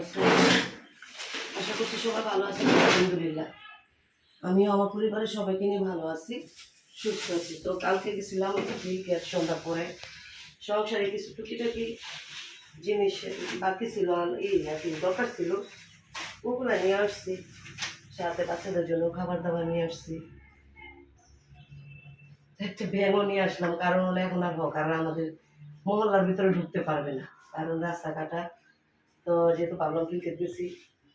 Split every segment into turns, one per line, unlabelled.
আছেন? আশা করছি সবাই ভালো আমিও আমার পরিবারের সবাইকে নিয়ে ভালো আছি, সুস্থ আছি। তো কালকে গেছিলাম সন্ধ্যা পরে। সংসারে কিছু টুকিটাকি জিনিস বাকি ছিল আর এই আর কি দরকার ছিল, ওগুলো নিয়ে আসছি। সাথে বাচ্চাদের জন্য খাবার দাবার নিয়ে আসছি। একটা ব্যাগও নিয়ে আসলাম, কারণ হলো এখন আর হোক কারণ আমাদের মহল্লার ভিতরে ঢুকতে পারবে না। কারণ রাস্তাঘাটা তো যেহেতু ভাবলাম ক্রিকেট গেছি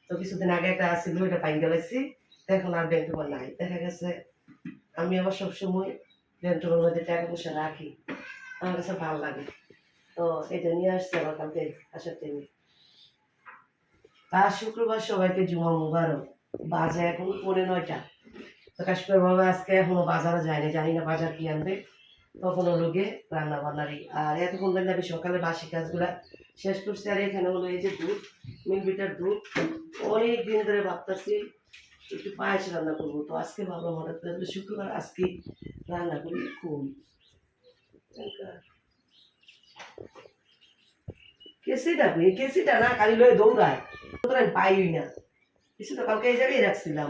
তো কিছুদিন আগে একটা আসছিল ওইটা পাই গেলেছি এখন আর ব্যাংক নাই। দেখা গেছে আমি আবার সবসময় ব্যাংক মধ্যে টাকা পয়সা রাখি। আমার কাছে ভালো লাগে। তো এটা নিয়ে আসছে আবার কালকে আসার টাইমে আর শুক্রবার সবাইকে জুমা মুবারক। বাজে এখন পৌনে নয়টা। তো কাশ্মীর বাবা আজকে এখনও বাজারে যায়নি জানি না বাজার কি আনবে। তখন হলো গিয়ে রান্না বান্নারই আর এতক্ষণ বেলা আমি সকালে বাসি কাজগুলা শেষ করছি, আর এখানে হলো এই যে দুধ মিলবিটার দুধ। অনেক দিন ধরে ভাবতেছি একটু পায়েস রান্না করব, তো আজকে ভাবলাম হঠাৎ করে শুক্রবার, আজকে রান্না করি খুব কেসিটা কেসিটা না, খালি লয়ে দৌড়ায়। পাইই না। কিছু তো কালকে এই জায়গায় রাখছিলাম।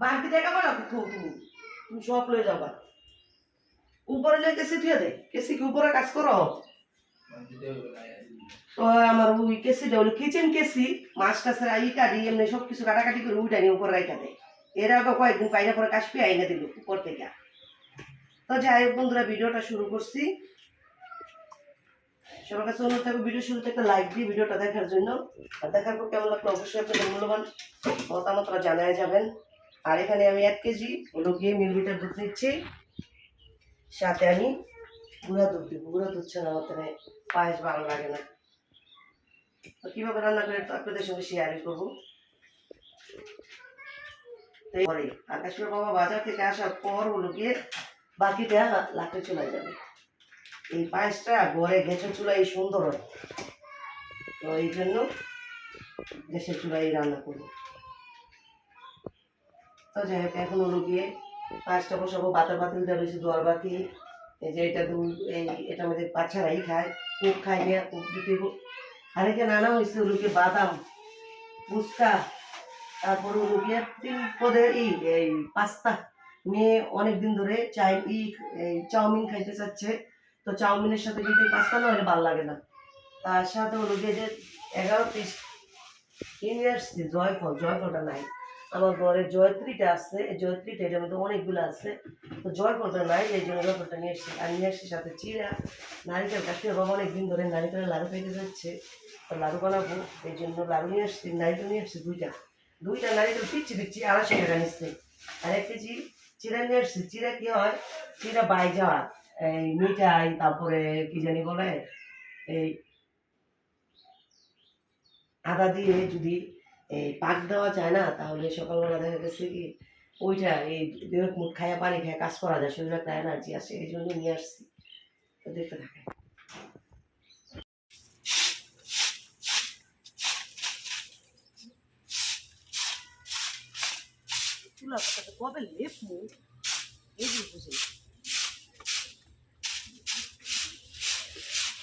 বাড়তি টাকা পাড়া তুমি তুমি সব লয়ে যাবা। উপরে লয়ে কেসি থুয়ে দে। কেসি কি উপরে কাজ করো তো আমার ওই কেসিটা হলো কিচেন কেসি মাছ টাছের আই কাটি এমনি সব কিছু কাটাকাটি করে উঠে নিয়ে উপরে রাইখা দেয় এর আগে কয়েকদিন পাইনা পরে কাশপি আইনা দিল উপর থেকে। তো যাই হোক বন্ধুরা, ভিডিওটা শুরু করছি। সবার কাছে অনুরোধ থাকবে ভিডিও শুরুতে একটা লাইক দিয়ে ভিডিওটা দেখার জন্য। আর দেখার পর কেমন লাগল অবশ্যই আপনাদের মূল্যবান মতামতরা জানায় যাবেন। আর এখানে আমি এক কেজি হলো গিয়ে মিলিমিটার দুধ নিচ্ছি। সাথে আমি গুঁড়া দুধ দিব। গুঁড়া দুধ ছাড়া তাহলে পায়েস ভালো লাগে না। তো কীভাবে রান্না করে আপনাদের সঙ্গে শেয়ারই করব? পরে আকাশের বাবা বাজার থেকে আসার পর হলো গিয়ে বাকিটা লাকড়ি চলে যাবে। এই পায়েসটা ঘরে গ্যাসের চুলাই সুন্দর হয়। তো এই জন্য গ্যাসের চুলাই রান্না করব। তো যাই হোক, এখন হলো গিয়ে পাঁচটা বসাবো বাতার পাতিলটা রয়েছে, দোয়ার বাতি। এই যে এটা দুধ, এই এটা আমাদের বাচ্চারাই খায় কুক খাই না কুক দিতে আর এখানে আনা হয়েছে হলো বাদাম, ফুচকা, তারপরে গিয়ে তিন পদের ই, এই পাস্তা। মেয়ে অনেক দিন ধরে চাই, ই, এই চাউমিন খাইতে চাচ্ছে। তো চাউমিনের সাথে যদি পাস্তা না হলে ভালো লাগে না। তার সাথে হলো গিয়ে যে এগারো পিস। কিনে আসছি, জয়ফল, জয়ফলটা নাই। আমার ঘরে জয়ত্রীটা আছে, এই জয়ত্রীটা, এটার মধ্যে অনেকগুলো আছে। তো জয়ফলটা নাই, এই জন্য জয়ফলটা নিয়ে এসছি। আর নিয়ে আসছি সাথে চিরা নারিকেল কাশ্মীর বাবা অনেক দিন ধরে নারিকেলের লাড়ু খাইতে যাচ্ছে। তো লাড়ু বানাবো, এই জন্য লাড়ু নিয়ে আসছি নারিকেল নিয়ে আসছি দুইটা। দুইটা নারিকেল পিচ্ছি দিচ্ছি আড়াইশো টাকা নিচ্ছে। আর এক কেজি চিরা নিয়ে আসছি চিরা কি হয়? চিরা বাই যাওয়া। এই মিঠাই, তারপরে কি জানি বলে? এই আদা দিয়ে যদি এই পাক দেওয়া যায় না, তাহলে সকালবেলা দেখা গেছে কি ওইটা, এই দেহ মুখ খাইয়া পানি খায় কাজ করা যায়, শরীরে একটা এনার্জি আসে, এই জন্য নিয়ে আসছি। তো দেখতে থাকে কবে এই যে বুঝি।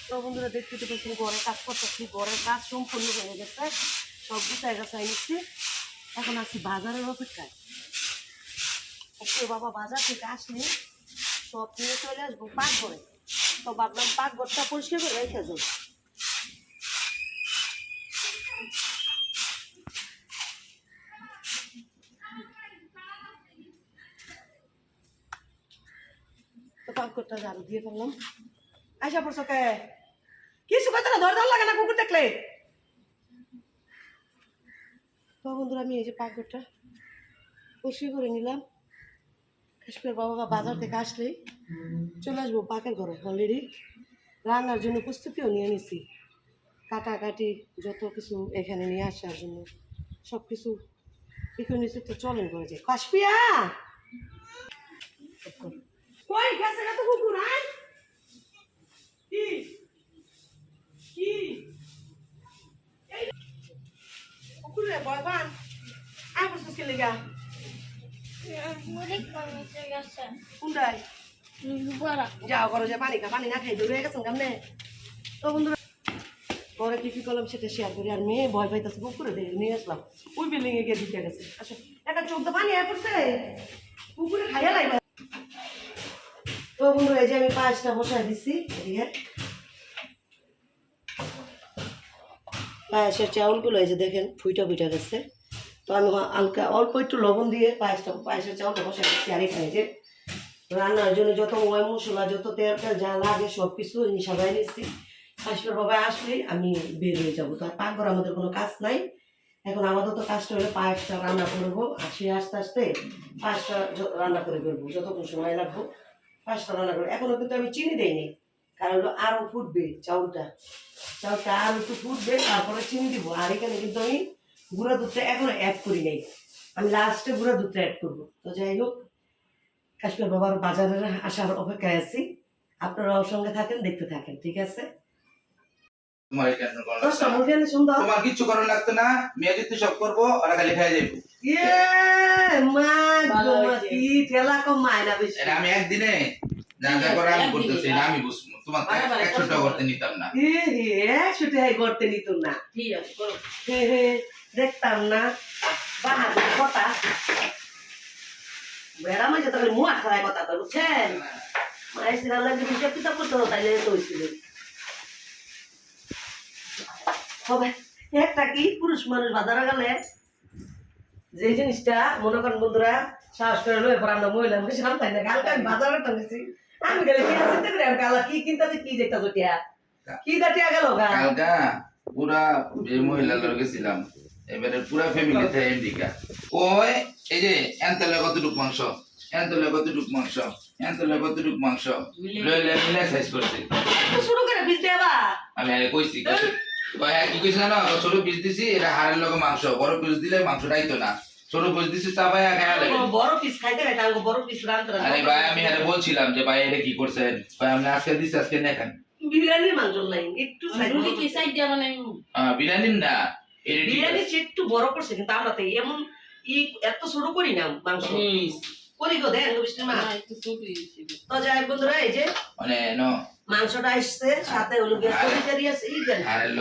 তো বন্ধুরা, দেখতে তো পাচ্ছেন ঘরে কাজ করতেছি ঘরের কাজ সম্পূর্ণ হয়ে গেছে। সব গুছাই গাছাই নিচ্ছি। এখন আছি বাজারের অপেক্ষায়। ওকে বাবা বাজার থেকে আসলে সব নিয়ে চলে আসব পাকঘরে। তো ভাবলাম পাকঘরটা পরিষ্কার করে রেখে যাই। তো পাকঘরটা দিয়ে ফেললাম। আইসা পড়ছো কে? কিছু কথা না ধর ধর লাগে না কুকুর দেখলে? তো বন্ধুরা, আমি এই যে পাকঘরটা পরিষ্কার করে নিলাম। কাশ্মীর বাবা বাজার থেকে আসলেই চলে আসব পাকের ঘরে অলরেডি রান্নার জন্য প্রস্তুতিও নিয়ে নিছি। কাটাকাটি যত কিছু এখানে নিয়ে আসার জন্য সব কিছু এখানে নিচে তো চলেন করে যে কাশপিয়া কই গেছে না তো কুকুর, আয়! কি? কি কুকুরে বয়বান আয় বসছিস কে লেগা। কোনটাই যাও করো যে পানি খা পানি না খাই দূরে গেছেন কেমনে? তো বন্ধুরা পরে কি কি করলাম সেটা শেয়ার করি। আর মেয়ে ভয় পাইতেছে পুকুরে দিয়ে নিয়ে আসলাম। ওই বিল্ডিং এ গিয়ে গেছে। আচ্ছা একটা চোখ তো পানি আয় পড়ছে। পুকুরে খাইয়া লাগবে তো বন্ধুরা এই যে আমি পাঁচটা বসায় দিচ্ছি এদিকে। পায়েসের চাউলগুলো এই যে দেখেন, ফুইটা ফুইটা গেছে। তো আমি হালকা অল্প একটু লবণ দিয়ে পায়েসটা, পায়েসের চাউলটা বসায় দিচ্ছি আর এখানে যে রান্নার জন্য যত ময় মশলা, যত তেল তেল যা লাগে সব কিছু সবাই নিচ্ছি। হাসপার বাবা আসলে আমি বের হয়ে যাব। তো আর পাকঘর আমাদের কোনো কাজ নাই। এখন আমাদের তো কাজটা হলে পায়েসটা রান্না করব। আসি আস্তে আস্তে পাঁচটা রান্না করে ফেলব, যতক্ষণ সময় লাগবো। পাঁচটা রান্না করব এখনও কিন্তু আমি চিনি দেইনি। কারণ হলো আরও ফুটবে চাউলটা। চাউলটা আর একটু ফুটবে তারপরে চিনি দিব। আর এখানে কিন্তু আমি গুঁড়া দুধটা এখনও অ্যাড করি নাই। আমি লাস্টে গুঁড়া দুধটা অ্যাড করব। তো যাই হোক কাশ্মীর বাবার বাজারের আসার অপেক্ষায় আছি। আপনারা ওর সঙ্গে থাকেন দেখতে থাকেন ঠিক আছে?
তোমার কিচ্ছু করার লাগতো না। মেয়ে যদি সব করব ওরা খালি খাই যাবে
ইয়ে
আমি একদিনে যা যা করে আমি করতেছি আমি বুঝব তোমার
বারে বারে
একশো টাকা করতে নিতাম না।
এ হে একশো টাকায় করতে নিত না।
ঠিক আছে করো।
হে হে দেখতাম না। বাহাদুর কথা বেড়া মাঝে তাহলে মুয়া খারায় কথা তো বুঝছেন? মায়ের সিরাল লাগে হিসাব কিতাব করতে হতো তাইলে তো হয়েছিল হবে। একটা কি? পুরুষ মানুষ বাজারে গেলে যে জিনিসটা মনে করেন বন্ধুরা সাহস করে লয়ে পর আমরা মহিলা মুখে সাম তাই না বাজারে টানেছি আমি গেলে কিনা চিন্তা করি আমি কালা কি কিনতে কি দেখতে টিয়া কি দা গেল গা?
কালকা পুরা যে মহিলা লোক গেছিলাম। এবারে পুরা ফ্যামিলি থেকে আমেরিকা ওই এই যে এনতলে কতটুক মাংস? এনতলে কতটুক মাংস? এনতলে কতটুক মাংস? লইলে মিলে সাইজ করছে।
শুরু করে বিজ দেবা
আমি আরে কইছি হ্যাঁ কি কইছ জানো? ছোট পিস দিছি এটা হাড়ের লগে মাংস। বড় পিস দিলে মাংসটা আইতো না। ছোট পিস দিছি চাপায়া খায়া লাগে
বড় পিস খাইতে খাইতে আমাকে বড় পিস রান্ধতে
আরে ভাই আমি আরে বলছিলাম যে ভাই এটা কি করছেন ভাই আপনি আজকে দিছি আজকে নেখান
বিরিয়ানির মাংস নাই একটু বড়
কি সাইড দিয়ে মানে
আহ, বিরিয়ানির না এটা
বিরিয়ানি একটু বড় করছে কিন্তু আমরা তো এমন ই এত ছোট করি না মাংস। করি গো দেন বৃষ্টির মা
একটু ছোট
তো যাই বন্ধুরা এই যে
মানে ন।
মাংসটা আসছে সাথে হলো গিয়ে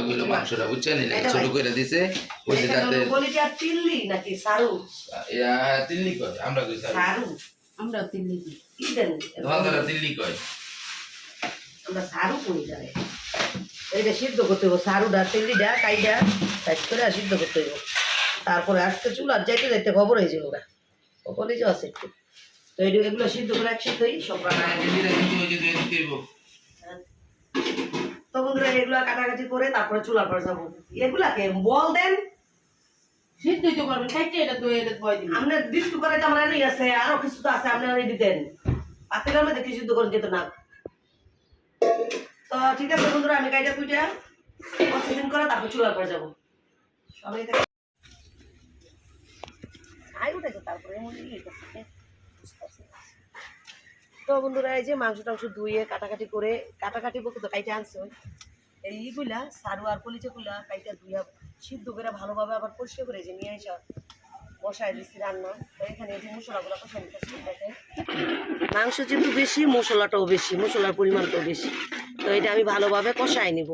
হলো মাংসটা বুঝছেন?
এটা
ছোট করে দিছে ওই
কলিজা চিল্লি নাকি সারু?
ইয়া তিল্লি কয়? আমরা কই স্যার
সারু।
আমরা
দেন
তোমাদের তিল্লি কয়?
আমরা সারু জানে এইটা সিদ্ধ করতে সারুটা কাইটা সাইজ করে সিদ্ধ করতে হইব। তারপরে আজকে আর যাইতে যাইতে খবর হয়েছিল ওরা ওখানে যে আছে একটু তো এগুলো সিদ্ধ করে একসাথে সব রান্না তো বন্ধুরা এগুলো কাটাকাটি করে তারপরে চুলার পরে যাব। এগুলাকে বল দেন।
সিদ্ধ তো করবেন সাইডে এটা তো এটা ভয় দিবেন
আপনার ডিস্কু করে আমরা নিয়ে আছে আরও কিছু তো আছে আপনি আনি দিতেন পাতিলের মধ্যে কি সিদ্ধ করে যেত না। তো ঠিক আছে বন্ধুরা আমি কুইটা প্রসেসিং করে তারপর চুলার পরে যাব। সবাই আই উঠেছে তারপরে। তো বন্ধুরা, এই যে মাংস টাংস ধুয়ে কাটাকাটি করে, কাটাকাটি বলতে তো কাইটা আনছে এই ইগুলা, সারু আর কলিচাগুলা কাইটা ধুইয়া সিদ্ধ করে ভালোভাবে আবার পরিষ্কার করে যে নিয়ে আসা বসায় দিচ্ছি রান্না। তো এখানে যে মশলাগুলো কষাই নিতেছি, দেখেন। মাংস যেহেতু বেশি, মশলাটাও বেশি, মশলার পরিমাণটাও বেশি। তো এটা আমি ভালোভাবে কষাই নিব।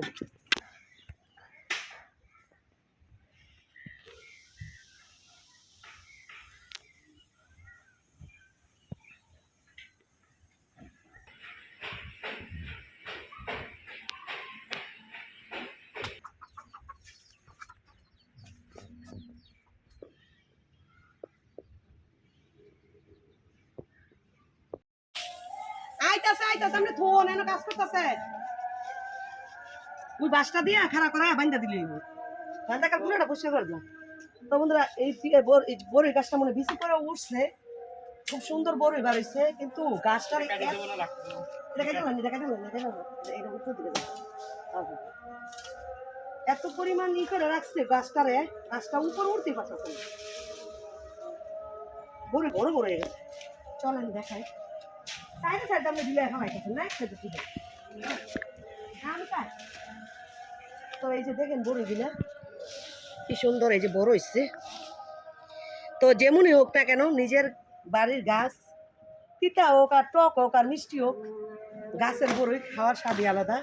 আইতাছে আইতাছে আপনি থোন এনে কাজ করতেছে। ওই বাসটা দিয়ে খারাপ করে বান্ধা দিলে বান্ধা কার পুরোটা পরিষ্কার করে দিলাম। তো বন্ধুরা এই গাছটা মনে বেশি করে উঠছে। খুব সুন্দর বড়ই বাড়িছে কিন্তু। তারপর। এত পরিমাণ ই করে রাখছে গাছটারে গাছটা উপরে উঠতে পারতেছে বড় বড় বড় হয়ে গেছে। চলেন দেখাই। সাইডে সাইডে আপনি দিলে এখন আইতেছেন না, একসাথে দিলে তো এই যে দেখেন বড় দিলে কি সুন্দর এই যে বড় হচ্ছে তো যেমনই হোক না কেন, নিজের বাড়ির গাছ, তিতা হোক আর টক হোক আর মিষ্টি হোক, গাছের বড়ই খাওয়ার স্বাদই আলাদা।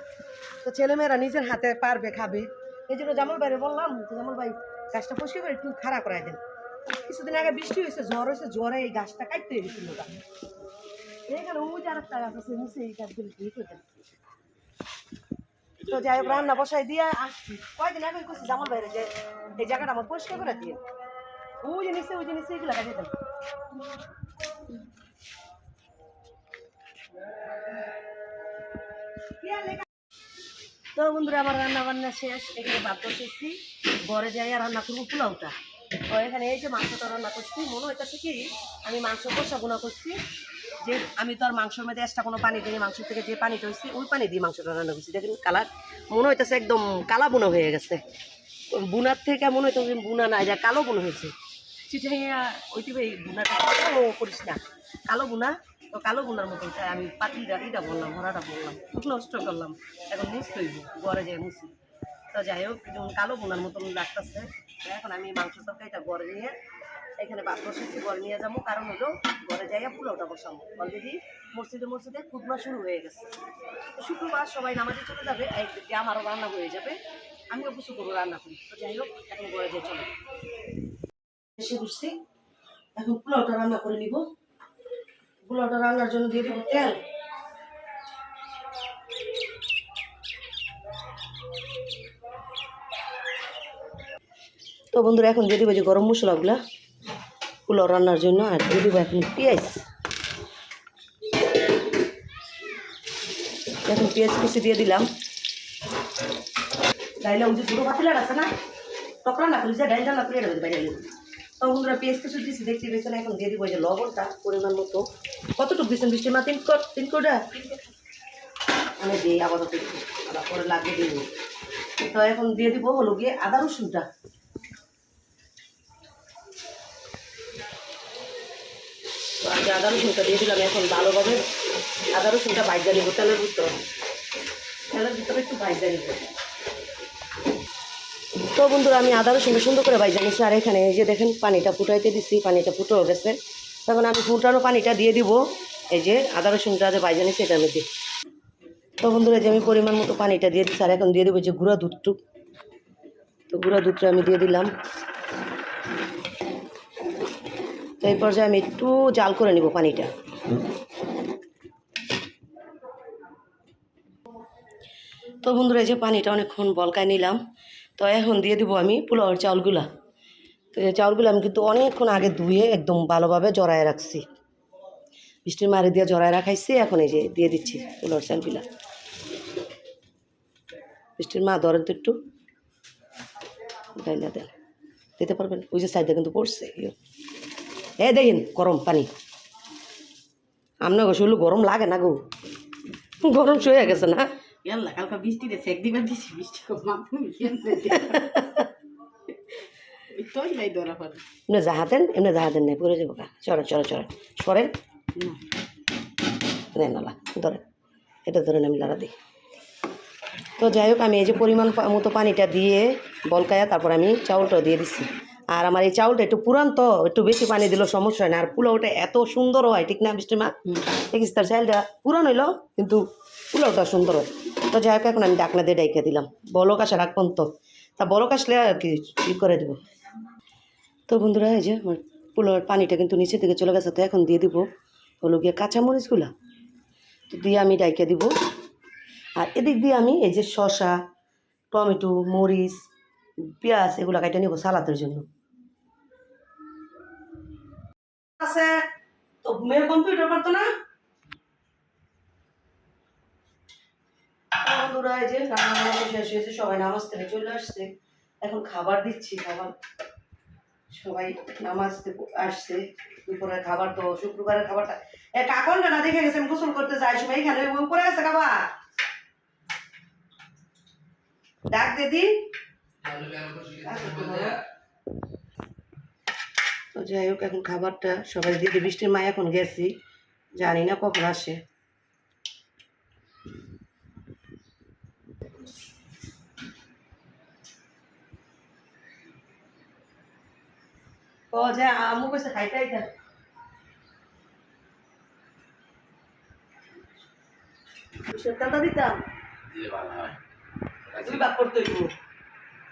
তো ছেলেমেয়েরা নিজের হাতে পারবে, খাবে। এই জন্য জামাল ভাইরে বললাম জামাল ভাই, গাছটা পরিষ্কার করে একটু খাড়া করাই দেন। কিছুদিন আগে বৃষ্টি হয়েছে জ্বর হয়েছে জ্বরে এই গাছটা কাটতে গেছিল এখানে তো যাই হোক, রান্না দিয়ে আগে যে জায়গাটা আমার ওই এগুলো বন্ধুরা, আমার রান্না বান্না শেষ। এখানে ভাত বসেছি। ঘরে যাই আর রান্না করব পোলাওটা। তো এখানে এই যে মাংসটা রান্না করছি, মনে হইতেছে কি, আমি মাংস কষা গুণা করছি। যে আমি তো আর মাংসের মধ্যে এক্সট্রা কোনো পানি দিই মাংস থেকে যে পানিটা হয়েছে ওই পানি দিয়ে মাংসটা রান্না করছি। দেখেন কালার, মনে হইতেছে একদম কালা বুনো হয়ে গেছে। বুনার থেকে মনে হইতেছে বুনা না যা কালো বুনো হয়েছে। চিঠাইয়া ওইটি এই বুনাটা করিস না। কালো বুনা, তো কালো বুনার মতো আমি পাতিটা এটা বললাম ভরাটা বললাম, নষ্ট করলাম। এখন মুছ তৈব ঘরে যাই মুছি। তো যাই হোক কালো বোনার মতন লাগতেছে, এখন আমি মাংস তরকারিটা ঘরে নিয়ে এখানে ভাত বসেছি ঘরে নিয়ে যাব। কারণ হলো, ঘরে যাইয়া পোলাওটা বসাবো। অলরেডি মসজিদে মসজিদে খুদমা শুরু হয়ে গেছে। শুক্রবার সবাই নামাজে চলে যাবে একদিকে আমারও রান্না হয়ে যাবে। আমিও কিছু করব, রান্না করি। তো যাই হোক, এখন ঘরে যাই, চলো। এসে বসছি। এখন পোলাওটা রান্না করে নিব। পোলাওটা রান্নার জন্য দিয়ে দিব তেল। তো বন্ধুরা, এখন দিয়ে দিব যে গরম মশলাগুলা। পোলাও রান্নার জন্য আর দিয়ে দিব এখন পেঁয়াজ। এখন পেঁয়াজ কুচি দিয়ে দিলাম। ডাইলে ওই যে দুটো পাতিলার আছে না, তখন না যে ডাইল রান্না করে দেবে বাইরে তো বন্ধুরা পেঁয়াজ কুচি দিয়েছি দেখতে পেয়েছেন, এখন দিয়ে দিব যে লবণটা পরিমাণ মতো। কতটুকু দিয়েছেন বৃষ্টি মা? তিন তিন কোটা? আমি দিই আবার পরে লাগবে দিব তো এখন দিয়ে দিব হলো গিয়ে আদা রসুনটা। আমি আদা রসুনটা দিয়ে দিলাম, এখন ভালোভাবে আদা রসুনটা ভাজা নিব তেলের ভিতরে তেলের ভিতরে একটু ভাজা নিব তো বন্ধুরা, আমি আদা রসুনটা সুন্দর করে ভাজা নিচ্ছি আর এখানে এই যে দেখেন পানিটা ফুটাইতে দিচ্ছি পানিটা ফুটো গেছে তখন আমি ফুটানো পানিটা দিয়ে দিব, এই যে আদা রসুনটা যে ভাজা নিচ্ছি এটার মধ্যে তো বন্ধুরা যে আমি পরিমাণ মতো পানিটা দিয়ে দিচ্ছি আর এখন দিয়ে দেবো যে গুঁড়া দুধটুক তো গুঁড়া দুধটা আমি দিয়ে দিলাম। তো এই পর্যায়ে আমি একটু জাল করে নিব পানিটা। তো বন্ধুরা, এই যে পানিটা অনেকক্ষণ বলকায় নিলাম। তো এখন দিয়ে দিব আমি পোলাওয়ের চাউলগুলা। তো এই চাউলগুলো আমি কিন্তু অনেকক্ষণ আগে ধুয়ে একদম ভালোভাবে জড়ায় রাখছি। বৃষ্টির মারি দিয়ে জড়ায় রাখাইছি, এখন এই যে দিয়ে দিচ্ছি পোলাওর চাউলগুলা। বৃষ্টির মা, ধরেন তো একটু। ডাইলা দেন। দিতে পারবেন? ওই যে সাইডে কিন্তু পড়ছে। এ দেখেন গরম পানি। আপনার শরীর গরম লাগে না গো। গরম শুয়ে গেছে না।
কালকে বৃষ্টিতে সেক দিবার দিছি বৃষ্টি ধরা
এমনি জাহাতেন এমনি জাহাতেন নেই পরে যাব গা। চলেন চলেন চলেন সরেন নেন নালা ধরেন এটা ধরেন আমি লাড়া দিই তো যাই হোক আমি এই যে পরিমাণ মতো পানিটা দিয়ে বলকায়া তারপর আমি চাউলটাও দিয়ে দিচ্ছি আর আমার এই চাউলটা একটু পুরান তো একটু বেশি পানি দিলেও সমস্যা হয় না। আর পোলাওটা এত সুন্দর হয় ঠিক না বৃষ্টি মা? দেখিস তার চাইলটা পুরান হইল কিন্তু পোলাওটা সুন্দর হয়। তো যাই হোক এখন আমি ডাকনা দিয়ে ডাইকে দিলাম। বলক আসা রাখবেন তো তা বলক আসলে আর কি ই করে দেবো? তো বন্ধুরা এই যে আমার পোলাওয়ের পানিটা কিন্তু নিচে থেকে চলে গেছে তো এখন দিয়ে দিব হলো গিয়ে কাঁচামরিচগুলা। তো দিয়ে আমি ডাইকে দিব। আর এদিক দিয়ে আমি এই যে শসা টমেটো মরিচ পেঁয়াজ এগুলো কাটে নেব সালাদের জন্য। আছে? তো মেয়ের কম্পিউটার পারতো না? বন্ধুরা এই যে রান্না বান্না শেষ হয়েছে সবাই নামাজ থেকে চলে আসছে। এখন খাবার দিচ্ছি খাবার। সবাই নামাজ আসছে দুপুরের খাবার তো শুক্রবারের খাবারটা। এ কাকন না দেখে গেছে আমি গোসল করতে যাই এখানে উপরে আছে খাবার। ডাক দিদি তো যাই হোক এখন খাবারটা সবাই দিদি বৃষ্টির মা এখন গেছি। জানি না কখন আসে। ও যা আমু কইছে খাইতে আইতা সে দিতাম?
দিলে ভালো হয়।
তুমি বাপ করতে হইব।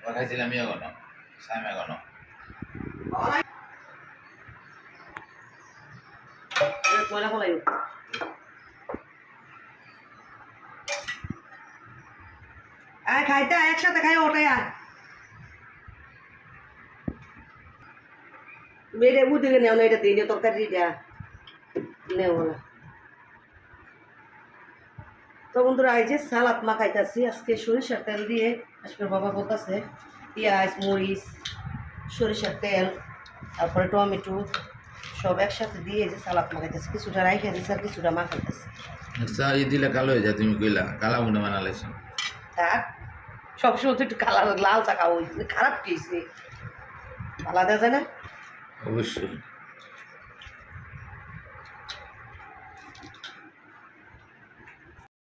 ওরা খাইছিলাম ইয়ে গণ সাইমা গণ।
ময়লা ফলাই আয় খাইতে আয়, একসাথে খাই ওটাই আয়। মেয়েটা বুঝে নেও না এটা দিয়ে তরকারিটা নেও না। তো বন্ধুরা এই যে সালাদ মাখাইতেছি আজকে সরিষার তেল দিয়ে আজকে বাবা বলতেছে পেঁয়াজ মরিচ সরিষার তেল তারপরে টমেটো সব একসাথে দিয়ে যে সালাদ মাখাইতেছে কিছুটা রাইখে দিছে আর কিছুটা মাখাইতেছে।
আচ্ছা এই দিলে কালো হয়ে যায় তুমি কইলা কালা মনে বানালাইছো
থাক সবসময় তো একটু কালার লাল চাকা ওই খারাপ খেয়েছে আলাদা যায় না?
অবশ্যই।